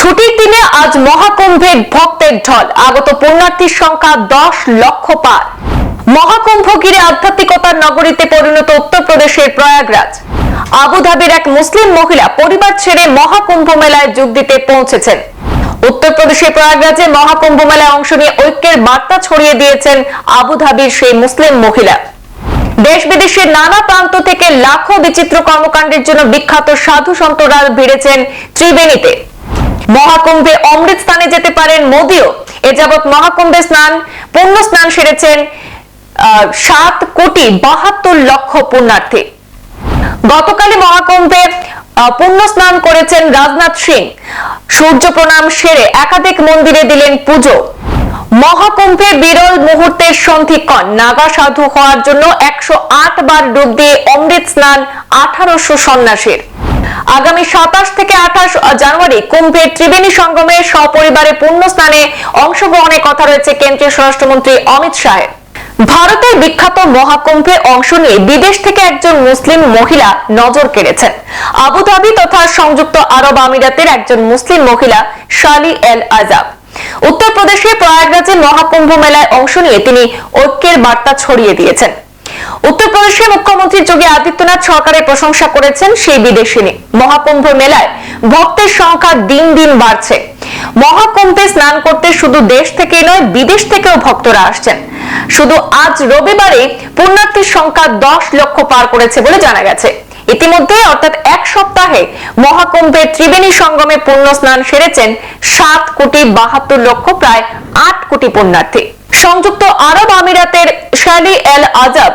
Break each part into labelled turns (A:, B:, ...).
A: ছুটির দিনে আজ মহাকুম্ভে ভক্তের ঢল। আগত পুণ্যার্থীর সংখ্যা দশ লক্ষ পার। মহাকুম্ভ ঘিরে আধ্যাত্মিকতার নগরীতে পরিণত উত্তরপ্রদেশের প্রয়াগরাজ। আবুধাবির এক মুসলিম মহিলা পরিবার ছেড়ে মহাকুম্ভ মেলায় যোগ দিতে পৌঁছেছেন। উত্তরপ্রদেশের প্রয়াগরাজে মহাকুম্ভ মেলায় অংশ নিয়ে ঐক্যের বার্তা ছড়িয়ে দিয়েছেন আবুধাবির সেই মুসলিম মহিলা। দেশ বিদেশের নানা প্রান্ত থেকে লাখো বিচিত্র কর্মকাণ্ডের জন্য বিখ্যাত সাধু সন্তরা ভিড়েছেন ত্রিবেণীতে। মহাকুম্ভে অমৃত স্থানে যেতে পারেন মোদিও। এ যাবৎ মহাকুম্ভে স্নান, পুণ্য স্নান সেরেছেন সাত কোটি বাহাত্তর লক্ষ পুণ্যার্থী। গতকালই মহাকুম্ভে পুণ্য স্নান করেছেন রাজনাথ সিং। সূর্য প্রণাম সেরে একাধিক মন্দিরে দিলেন পুজো। মহাকুম্ভে বিরল মুহূর্তের সন্ধিক্ষণ। নাগা সাধু হওয়ার জন্য একশো আট বার ডুব দিয়ে অমৃত স্নান আঠারোশো সন্ন্যাসীর। আগামী সাতাশ থেকে আঠাশ জানুয়ারি কুম্ভের ত্রিবেণী সঙ্গমে সপরিবারে পুণ্য স্নানে অংশগ্রহণের কথা রয়েছে কেন্দ্রীয় স্বরাষ্ট্রমন্ত্রী অমিত শাহের। ভারতের বিখ্যাত মহাকুম্ভে অংশ নিয়ে বিদেশ থেকে একজন মুসলিম মহিলা নজর কেড়েছেন। আবুধাবি তথা সংযুক্ত আরব আমিরাতের একজন মুসলিম মহিলা শালি এল আজাব উত্তরপ্রদেশের প্রয়াগরাজে মহাকুম্ভ মেলায় অংশ নিয়ে তিনি ঐক্যের বার্তা ছড়িয়ে দিয়েছেন। উত্তরপ্রদেশের মুখ্যমন্ত্রী যোগী আদিত্যনাথ সরকারের প্রশংসা করেছেন সেই বিদেশিনী মহাকুম্ভ মেলায়। ভক্তের সংখ্যা দিন দিন বাড়ছে। মহাকুম্ভে স্নান করতে শুধু দেশ থেকেই নয়, বিদেশ থেকেও ভক্তরা আসছেন। শুধু আজ রবিবারে পুণ্যার্থীর সংখ্যা দশ লক্ষ পার করেছে বলে জানা গেছে। ইতিমধ্যে অর্থাৎ এক সপ্তাহে মহাকুম্ভের ত্রিবেণী সঙ্গমে পুণ্য স্নান সেরেছেন সাত কোটি বাহাত্তর লক্ষ, প্রায় আট কোটি পুণ্যার্থী। সংযুক্ত আরব আমিরাতের শালি এল আজাব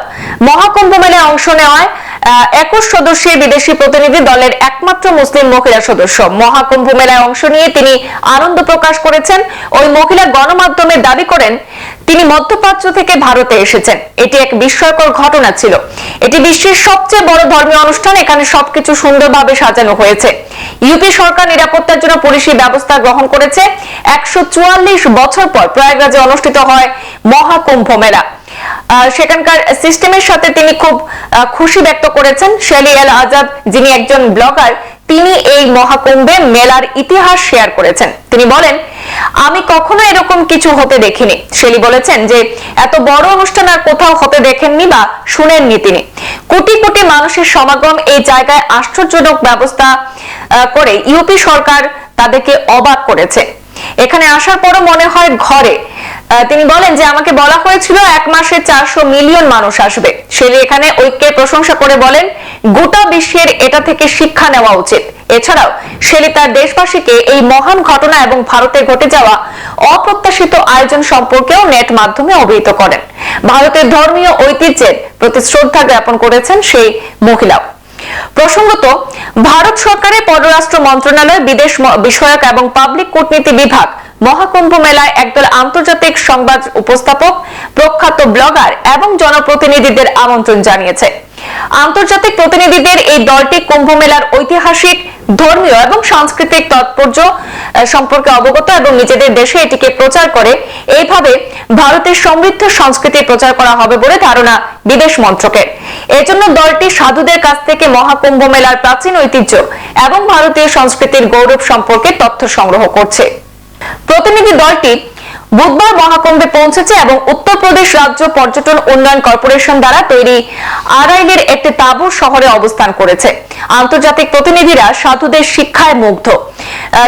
A: মহাকুম্ভ মেলায় অংশ নেওয়ায় একুশ সদস্যের বিদেশি প্রতিনিধি দলের একমাত্র মুসলিম মহিলা সদস্য। মহাকুম্ভ মেলায় অংশ নিয়ে তিনি আনন্দ প্রকাশ করেছেন। ওই মহিলা গণমাধ্যমে দাবি করেন, তিনি মধ্যপ্রাচ্য থেকে ভারতে এসেছেন। এটি এক বিস্ময়কর ঘটনা ছিল। এটি বিশ্বের সবচেয়ে বড় ধর্মীয় অনুষ্ঠান। এখানে সবকিছু সুন্দরভাবে সাজানো হয়েছে। ইউপি সরকার নিরাপত্তার জন্য পুলিশি ব্যবস্থা গ্রহণ করেছে। একশো চুয়াল্লিশ বছর পর প্রয়াগরাজে অনুষ্ঠিত হয় মহাকুম্ভ মেলা। সেখানকার সিস্টেমের সাথে তিনি খুব খুশি ব্যক্ত করেছেন। শেলি এল আজাদ, যিনি একজন ব্লগার, তিনি এই মহাকুম্ভে মেলার ইতিহাস শেয়ার করেছেন। তিনি বলেন, আমি কখনো এরকম কিছু হতে দেখিনি। শেলি বলেছেন যে, এত বড় অনুষ্ঠান আর কোথাও হতে দেখেননি বা শুনেননি তিনি। কোটি কোটি মানুষের সমাগম এই জায়গায় আশ্চর্যজনক ব্যবস্থা করে ইউপি সরকার তাদেরকে অবাক করেছে। এখানে আসার পরও মনে হয় ঘরে তিনি বলেন যে আমাকে বলা হয়েছিল এক মাসে চারশো মিলিয়ন মানুষ আসবে। শেলি এখানে ঐক্যের প্রশংসা করে বলেন, গোটা বিশ্বের এটা থেকে শিক্ষা নেওয়া উচিত। এছাড়াও শেলি তার দেশবাসীকে এই মহান ঘটনা এবং ভারতে ঘটে যাওয়া অপ্রত্যাশিত আয়োজন সম্পর্কেও নেট মাধ্যমে অবহিত করেন। ভারতের ধর্মীয় ঐতিহ্যের প্রতি শ্রদ্ধা জ্ঞাপন করেছেন সেই মহিলাও। প্রসঙ্গত, ভারত সরকারের পররাষ্ট্র মন্ত্রণালয়, বিদেশ বিষয়ক এবং পাবলিক কূটনীতি বিভাগ মহাকুম্ভ মেলায় একদল আন্তর্জাতিক সংবাদ উপস্থাপক, প্রখ্যাত ব্লগার এবং জনপ্রতিনিধিদের আমন্ত্রণ জানিয়েছে। আন্তর্জাতিক প্রতিনিধিদের এই দলটি কুম্ভ মেলার ঐতিহাসিক, ধর্মীয় এবং সাংস্কৃতিক তাৎপর্য সম্পর্কে অবগত এবং নিজেদের দেশে এটিকে প্রচার করে। এইভাবে ভারতের সমৃদ্ধ সংস্কৃতি প্রচার করা হবে বলে ধারণা বিদেশ মন্ত্রকের এজন্য দলটি সাধুদের কাছ থেকে মহাকুম্ভ মেলার প্রাচীন ঐতিহ্য এবং ভারতীয় সংস্কৃতির গৌরব সম্পর্কে তথ্য সংগ্রহ করছে। প্রতিনিধি দলটি বুধবার মহাকুম্ভে পৌঁছেছে এবং উত্তরপ্রদেশ রাজ্য পর্যটন উন্নয়ন কর্পোরেশন দ্বারা তৈরি আরাইলের একটি তাঁবু শহরে অবস্থান করেছে। আন্তর্জাতিক প্রতিনিধিরা সাধুদের শিক্ষায় মুগ্ধ।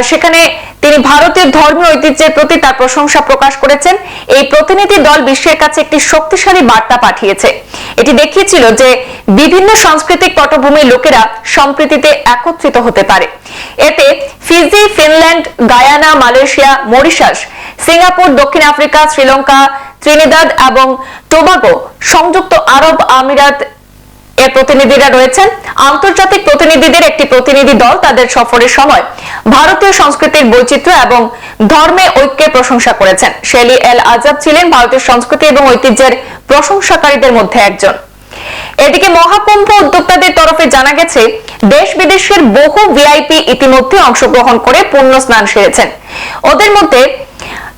A: সেখানে তিনি ভারতের ধর্মীয় ঐতিহ্যের প্রতি তার প্রশংসা প্রকাশ করেছেন। এই প্রতিনিধি দল বিশ্বের কাছে একটি শক্তিশালী বার্তা পাঠিয়েছে। এটি দেখিয়েছিল যে বিভিন্ন সাংস্কৃতিক পটভূমির লোকেরা সম্প্রীতিতে একত্রিত হতে পারে। এতে Fiji, Finland, Guyana, Malaysia, Mauritius, Singapore, দক্ষিণ আফ্রিকা, শ্রীলঙ্কা, ত্রিনিদাদ এবং টোবাগো, সংযুক্ত আরব আমিরাত এর প্রতিনিধিরা রয়েছেন। আন্তর্জাতিক প্রতিনিধিদের একটি প্রতিনিধি দল তাদের সফরের সময় ভারতীয় সংস্কৃতির বৈচিত্র্য এবং ধর্মে ঐক্যের প্রশংসা করেছেন। শেলি এল আজাদ ছিলেন ভারতীয় সংস্কৃতি এবং ঐতিহ্যের প্রশংসাকারীদের মধ্যে একজন। এদিকে মহাকুম্ভ উদ্যোক্তাদের তরফে জানা গেছে, দেশ বিদেশের বহু ভিআইপি ইতিমধ্যে অংশগ্রহণ করে পুণ্য স্নান সেরেছেন। ওদের মধ্যে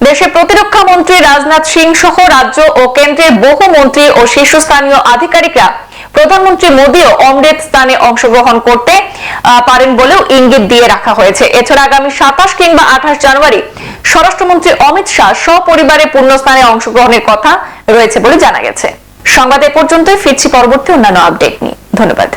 A: দেশের প্রতিরক্ষা মন্ত্রী রাজনাথ সিং সহ রাজ্য ও কেন্দ্রের বহু মন্ত্রী ও শীর্ষস্থানীয় আধিকারিকরা প্রধানমন্ত্রী মোদীও অমৃত স্থানে অংশগ্রহণ করতে পারেন বলেও ইঙ্গিত দিয়ে রাখা হয়েছে। এছাড়া আগামী সাতাশ কিংবা আঠাশ জানুয়ারি স্বরাষ্ট্রমন্ত্রী অমিত শাহ সপরিবারে পূর্ণস্থানে অংশগ্রহণের কথা রয়েছে বলে জানা গেছে। সংবাদ এ পর্যন্তই, ফিরছি পরবর্তী অন্যান্য আপডেট নিয়ে। ধন্যবাদ।